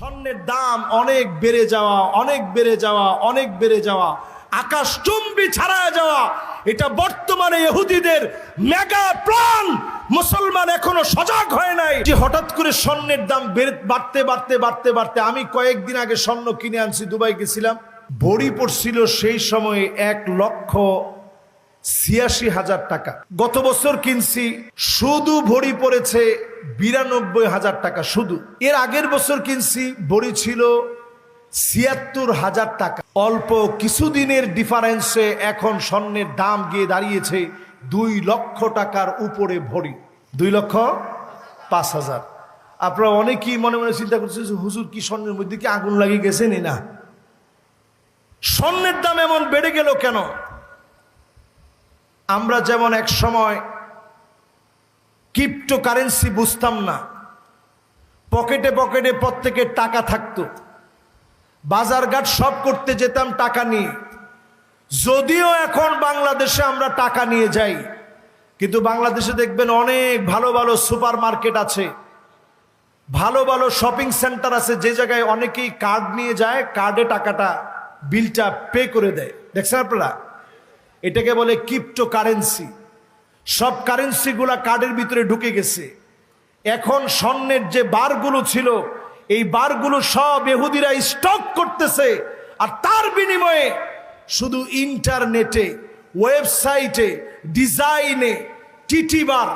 স্বর্ণের দাম অনেক বেড়ে যাওয়া, অনেক বেড়ে যাওয়া, অনেক বেড়ে যাওয়া। আকাশ চুম্বি ছাড়া যাওয়া। এটা বর্তমানে ইহুদিদের মেগা প্ল্যান মুসলমান এখনও সজাগ হয় নাই। যে হঠাৎ করে স্বর্ণের দাম বেড়ে- বাড়তে বাড়তে বাড়তে বাড়তে আমি কয়েকদিন আগে স্বর্ণ কিনে আনছি, দুবাই গেছিলাম। ভরি পড়ছিল সেই সময়ে এক লক্ষ ছিয়াশি হাজার টাকা। গত বছর কিনছি, শুধু ভরি পড়েছে বিরানব্বই হাজার টাকা শুধু। এর আগের বছর কিনছি ভরি ছিল ছিয়াত্তর হাজার টাকা। অল্প কিছুদিনের ডিফারেন্সে এখন স্বর্ণের দাম গিয়ে দাঁড়িয়েছে দুই লক্ষ টাকার উপরে ভরি। দুই লক্ষ পাঁচ হাজার। আপনারা অনেকেই মনে মনে চিন্তা করছেন যে, হুজুর, কি স্বর্ণের মধ্যে কি আগুন লাগিয়ে গেছেন না। স্বর্ণের দাম এমন বেড়ে গেল কেন? আমরা যেমন এক সময় ক্রিপ্টো কারেন্সি বুঝতাম না। পকেটে পকেটে প্রত্যেকের টাকা থাকতো। বাজারঘাট সব করতে যেতাম টাকা নিয়ে। যদিও এখন বাংলাদেশে আমরা টাকা নিয়ে যাই, কিন্তু বাংলাদেশে দেখবেন অনেক ভালো ভালো সুপার মার্কেট আছে। ভালো ভালো শপিং সেন্টার আছে, যে জায়গায় অনেকেই কার্ড নিয়ে যায়, কার্ডে টাকাটা, বিলটা পে করে দেয়। দেখছেন আপনারা? এটাকে বলে ক্রিপ্টো কারেন্সি সব কারেন্সিগুলা কার্ডের ভিতরে ঢুকে গেছে। এখন স্বর্ণের যে বারগুলো ছিল, এই বারগুলো সব এহুদিরা স্টক করতেছে। আর তার বিনিময়ে শুধু ইন্টারনেটে ওয়েবসাইটে ডিজাইনে টিটিবার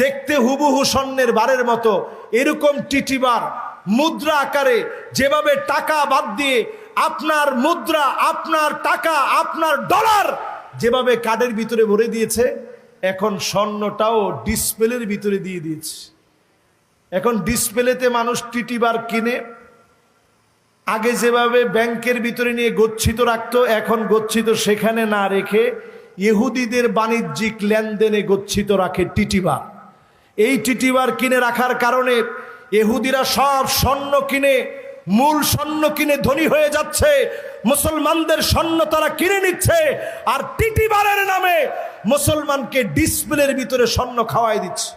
দেখতে হুবহু স্বর্ণের বারের মতো। এরকম টিটিবার মুদ্রা আকারে যেভাবে টাকা বাদ দিয়ে আপনার মুদ্রা, আপনার টাকা, আপনার ডলার যেভাবে কার্ডের ভিতরে ভরে দিয়েছে এখন স্বর্ণটাও ডিসপ্লের ভিতরে দিয়ে দিয়েছে। এখন ডিসপ্লেতে মানুষ টিটিবার কিনে, আগে যেভাবে ব্যাংকের ভিতরে নিয়ে গচ্ছিত রাখতো, এখন গচ্ছিত সেখানে না রেখে ইহুদিদের বাণিজ্যিক লেনদেনে গচ্ছিত রাখে টিটিবার এই টিটিবার কিনে রাখার কারণে এহুদিরা সব স্বর্ণ কিনে মূল স্বর্ণ কিনে ধনী হয়ে যাচ্ছে। মুসলমানদের স্বর্ণ তারা কিনে নিচ্ছে আর টিটিবারের নামে মুসলমানকে ডিসপ্লের ভিতরে স্বর্ণ খাওয়াই দিচ্ছে।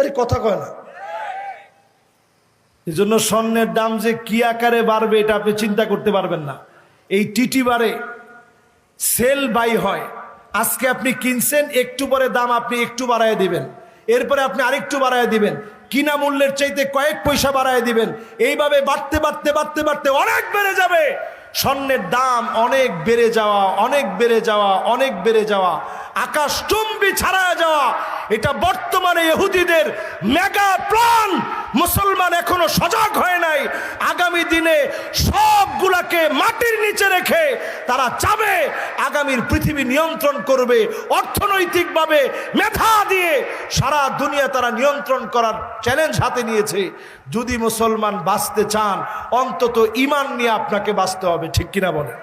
আরে, কথা কয় না। এই জন্য স্বর্ণের দাম যে কি আকারে বাড়বে এটা আপনি চিন্তা করতে পারবেন না। এই টিটি বারে সেল বাই হয়। আজকে আপনি কিনছেন, একটু পরে দাম আপনি একটু বাড়ায় দিবেন। এরপরে আপনি আরেকটু বাড়ায় দিবেন। কিনা মূল্যের চাইতে কয়েক পয়সা বাড়ায় দিবেন। এইভাবে বাড়তে বাড়তে বাড়তে বাড়তে অনেক বেড়ে যাবে। স্বর্ণের দাম অনেক বেড়ে যাওয়া, অনেক বেড়ে যাওয়া, অনেক বেড়ে যাওয়া। আকাশ চুম্বি ছাড়া যাওয়া। এটা বর্তমানে ইহুদিদের মেগা প্ল্যান মুসলমান এখনও সজাগ হয় নাই। আগামী দিনে সবগুলাকে মাটির নিচে রেখে তারা চাবে আগামীর পৃথিবী নিয়ন্ত্রণ করবে, অর্থনৈতিকভাবে মেধা দিয়ে সারা দুনিয়া তারা নিয়ন্ত্রণ করার চ্যালেঞ্জ হাতে নিয়েছে। যদি মুসলমান বাঁচতে চান, অন্তত ইমান নিয়ে আপনাকে বাঁচতে হবে, ঠিক কিনা বলে